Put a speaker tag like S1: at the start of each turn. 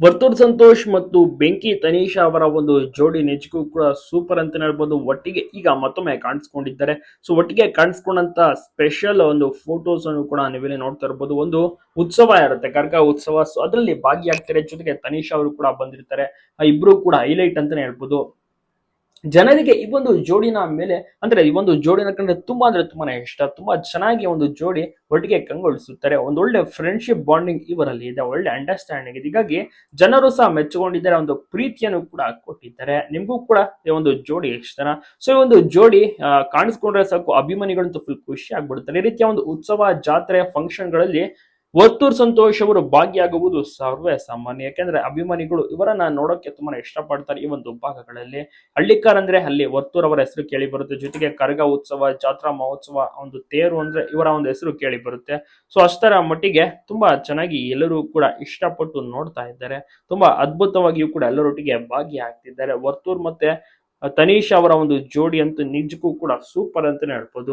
S1: ವರ್ತೂರ್ ಸಂತೋಷ್ ಮತ್ತು ಬೆಂಕಿ ತನೀಶಾ ಅವರ ಒಂದು ಜೋಡಿ ನಿಜಕ್ಕೂ ಕೂಡ ಸೂಪರ್ ಅಂತ ಹೇಳ್ಬೋದು. ಒಟ್ಟಿಗೆ ಈಗ ಮತ್ತೊಮ್ಮೆ ಕಾಣಿಸ್ಕೊಂಡಿದ್ದಾರೆ. ಸೊ ಒಟ್ಟಿಗೆ ಕಾಣಿಸ್ಕೊಂಡಂತ ಸ್ಪೆಷಲ್ ಒಂದು ಫೋಟೋಸ್ ಅನ್ನು ಕೂಡ ನೀವೇ ನೋಡ್ತಾ ಇರ್ಬೋದು. ಒಂದು ಉತ್ಸವ ಇರುತ್ತೆ, ಕರ್ಗ ಉತ್ಸವ. ಸೊ ಅದರಲ್ಲಿ ಭಾಗಿಯಾಗ್ತಾರೆ ಜೊತೆಗೆ ತನೀಶಾ ಅವರು ಕೂಡ ಬಂದಿರ್ತಾರೆ. ಆ, ಇಬ್ರು ಕೂಡ ಹೈಲೈಟ್ ಅಂತಾನೆ ಹೇಳ್ಬೋದು. ಜನರಿಗೆ ಈ ಒಂದು ಜೋಡಿನ ಮೇಲೆ, ಅಂದ್ರೆ ಈ ಒಂದು ಜೋಡಿನ ಕಂಡ್ರೆ ತುಂಬಾ ಅಂದ್ರೆ ತುಂಬಾನೇ ಇಷ್ಟ. ತುಂಬಾ ಚೆನ್ನಾಗಿ ಒಂದು ಜೋಡಿ ಒಟ್ಟಿಗೆ ಕಂಗೊಳಿಸುತ್ತಾರೆ. ಒಂದು ಒಳ್ಳೆ ಫ್ರೆಂಡ್ಶಿಪ್ ಬಾಂಡಿಂಗ್ ಇವರಲ್ಲಿ ಇದೆ. ಒಳ್ಳೆ ಅಂಡರ್ಸ್ಟ್ಯಾಂಡಿಂಗ್ ಇದೆ. ಹೀಗಾಗಿ ಜನರು ಸಹ ಮೆಚ್ಚುಕೊಂಡಿದ್ದಾರೆ. ಒಂದು ಪ್ರೀತಿಯನ್ನು ಕೂಡ ಕೊಟ್ಟಿದ್ದಾರೆ. ನಿಮಗೂ ಕೂಡ ಈ ಒಂದು ಜೋಡಿ ಇಷ್ಟನ? ಸೊ ಈ ಒಂದು ಜೋಡಿ ಕಾಣಿಸ್ಕೊಂಡ್ರೆ ಸಾಕು. ಅಭಿಮಾನಿಗಳಂತೂ ಫುಲ್ ಖುಷಿ ಆಗ್ಬಿಡ್ತಾರೆ ಈ ರೀತಿಯ ಒಂದು ಉತ್ಸವ, ಜಾತ್ರೆ ಫಂಕ್ಷನ್ಗಳಲ್ಲಿ ವರ್ತೂರ್ ಸಂತೋಷ್ ಅವರು ಭಾಗಿಯಾಗುವುದು ಸರ್ವೇ ಸಾಮಾನ್ಯ. ಯಾಕೆಂದ್ರೆ ಅಭಿಮಾನಿಗಳು ಇವರನ್ನ ನೋಡೋಕೆ ತುಂಬಾನೇ ಇಷ್ಟಪಡ್ತಾರೆ ಈ ಒಂದು ಭಾಗಗಳಲ್ಲಿ. ಹಳ್ಳಿಕಾರ್ ಅಂದ್ರೆ ಅಲ್ಲಿ ವರ್ತೂರ್ ಅವರ ಹೆಸರು ಕೇಳಿ ಬರುತ್ತೆ. ಜೊತೆಗೆ ಕರಗ ಉತ್ಸವ, ಜಾತ್ರಾ ಮಹೋತ್ಸವ ಒಂದು ತೇರು ಅಂದ್ರೆ ಇವರ ಒಂದು ಹೆಸರು ಕೇಳಿ ಬರುತ್ತೆ. ಸೊ ಅಷ್ಟರ ಮಟ್ಟಿಗೆ ತುಂಬಾ ಚೆನ್ನಾಗಿ ಎಲ್ಲರೂ ಕೂಡ ಇಷ್ಟಪಟ್ಟು ನೋಡ್ತಾ ಇದ್ದಾರೆ. ತುಂಬಾ ಅದ್ಭುತವಾಗಿಯೂ ಕೂಡ ಎಲ್ಲರೊಟ್ಟಿಗೆ ಭಾಗಿಯಾಗ್ತಿದ್ದಾರೆ. ವರ್ತೂರ್ ಮತ್ತೆ ತನೀಶ್ ಅವರ ಒಂದು ಜೋಡಿ ಅಂತೂ ನಿಜಕ್ಕೂ ಕೂಡ ಸೂಪರ್ ಅಂತಾನೆ ಹೇಳ್ಬೋದು.